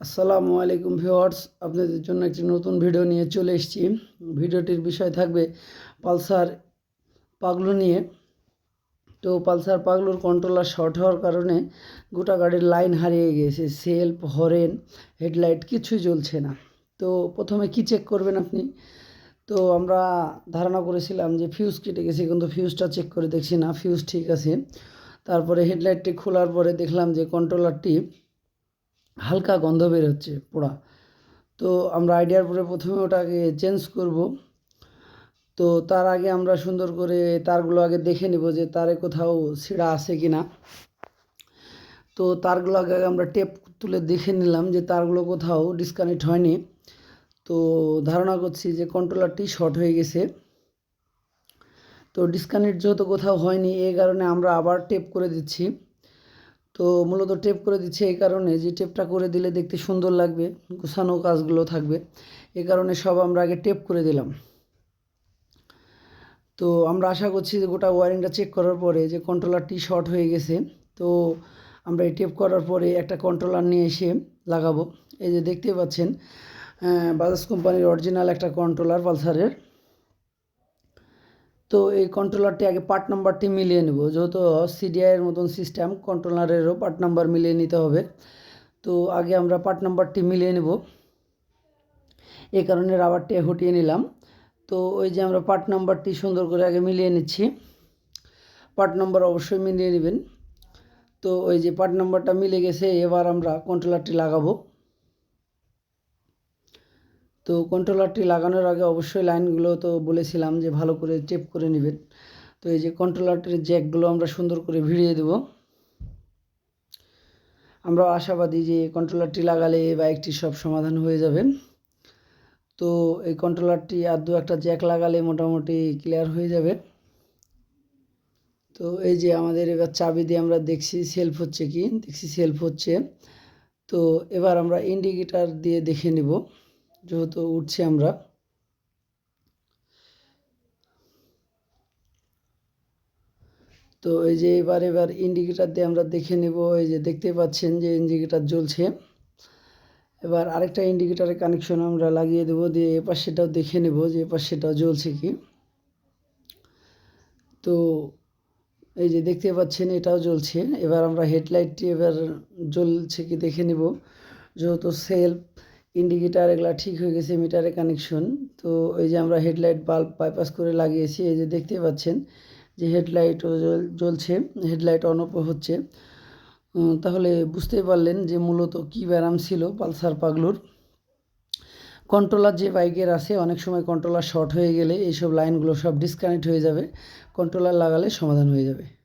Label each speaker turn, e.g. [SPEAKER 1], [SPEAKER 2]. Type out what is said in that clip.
[SPEAKER 1] আসসালামু আলাইকুম ভিউয়ার্স, আপনাদের জন্য একটি নতুন ভিডিও নিয়ে চলে এসেছি। ভিডিওটির বিষয় থাকবে পালসার পাগলু নিয়ে। তো পালসার পাগলুর কন্ট্রোলার শর্ট হওয়ার কারণে গোটা গাড়ির লাইন হারিয়ে গিয়েছে সেলফ হরেন হেডলাইট কিছুই জ্বলছে না। তো প্রথমে কি চেক করবেন আপনি? তো আমরা ধারণা করেছিলাম যে ফিউজ কেটে গেছে, কিন্তু ফিউজটা চেক করে দেখছি না ফিউজ ঠিক আছে। তারপরে হেডলাইটটি খোলার পরে দেখলাম যে কন্ট্রোলারটি হালকা গন্ধ বের হচ্ছে পোড়া। তো আমরা আইডিয়ার পরে প্রথমে ওটাকে চেঞ্জ করব। তো তার আগে আমরা সুন্দর করে তারগুলো আগে দেখে নেব যে তারে কোথাও ছিঁড়া আছে কি না তো তারগুলো আগে আমরা টেপ তুলে দেখে নিলাম যে তারগুলো কোথাও ডিসকানেক্ট হয়নি। তো ধারণা করছি যে কন্ট্রোলারটি শর্ট হয়ে গেছে। তো ডিসকানেক্ট যেহেতু কোথাও হয়নি এই কারণে আমরা আবার টেপ করে দিচ্ছি। তো মূলত টেপ করে দিচ্ছে এই কারণে যে টেপটা করে দিলে দেখতে সুন্দর লাগবে, গোছানো কাজগুলো থাকবে। এই কারণে সব আমরা আগে টেপ করে দিলাম। তো আমরা আশা করছি যে গোটা ওয়ারিংটা চেক করার পরে যে কন্ট্রোলারটি শর্ট হয়ে গেছে, তো আমরা এই টেপ করার পরে একটা কন্ট্রোলার নিয়ে এসে লাগাবো। এই যে দেখতে পাচ্ছেন বাজাজ কোম্পানির অরিজিনাল একটা কন্ট্রোলার পালসারের তো এই কন্ট্রোলারটি আগে পার্ট নাম্বারটি মিলিয়ে নেব। যেহেতু সিডিআইয়ের মতন সিস্টেম কন্ট্রোলারেরও পার্ট নাম্বার মিলিয়ে নিতে হবে। তো আগে আমরা পার্ট নাম্বারটি মিলিয়ে নেব। এই কারণে রাবারটি হটিয়ে নিলাম। তো ওই যে আমরা পার্ট নাম্বারটি সুন্দর করে আগে মিলিয়ে নিচ্ছি। পার্ট নাম্বার অবশ্যই মিলিয়ে নেবেন। তো ওই যে পার্ট নাম্বারটা মিলে গেছে, এবার আমরা কন্ট্রোলারটি লাগাবো। তো কন্ট্রোলারটি লাগানোর আগে অবশ্যই লাইনগুলো তো বলেছিলাম যে ভালো করে টেপ করে নেবেন। তো এই যে কন্ট্রোলারটির জ্যাকগুলো আমরা সুন্দর করে ভিড়িয়ে দেব। আমরা আশাবাদী যে কন্ট্রোলারটি লাগালে বাইকটি সব সমাধান হয়ে যাবে। তো এই কন্ট্রোলারটি আর দু একটা জ্যাক লাগালে মোটামুটি ক্লিয়ার হয়ে যাবে। তো এই যে আমাদের এবার চাবি দিয়ে আমরা দেখছি সেলফ হচ্ছে কি, দেখছি সেলফ হচ্ছে। তো এবার আমরা ইন্ডিকেটার দিয়ে দেখে নেব। যেহেতু উঠছি আমরা। তো এই যে এবার এবার ইন্ডিকেটার দিয়ে আমরা দেখে নেব। এই যে দেখতে পাচ্ছেন যে ইন্ডিকেটার জ্বলছে। এবার আরেকটা ইন্ডিকেটারের কানেকশন আমরা লাগিয়ে দেবো, দিয়ে এপাশ সেটাও দেখে নেব যে এপাশ সেটাও জ্বলছে কি। তো এই যে দেখতে পাচ্ছেন, এটাও জ্বলছে। এবার আমরা হেডলাইটটি এবার জ্বলছে কি দেখে নেব। যেহেতু সেলফ ইন্ডিকেটার এগুলা ঠিক হয়ে গেছে মিটারে কানেকশন তো এই যে আমরা হেডলাইট বাল্ব বাইপাস করে লাগিয়েছি, এই যে দেখতে পাচ্ছেন যে হেডলাইটও জ্বলছে হেডলাইট অন হচ্ছে। তাহলে বুঝতেই পারলেন যে মূলত কী ব্যারাম ছিল পালসার পাগলুর। কন্ট্রোলার যে বাইকের আছে, অনেক সময় কন্ট্রোলার শর্ট হয়ে গেলে এইসব লাইনগুলো সব ডিসকানেক্ট হয়ে যাবে। কন্ট্রোলার লাগালে সমাধান হয়ে যাবে।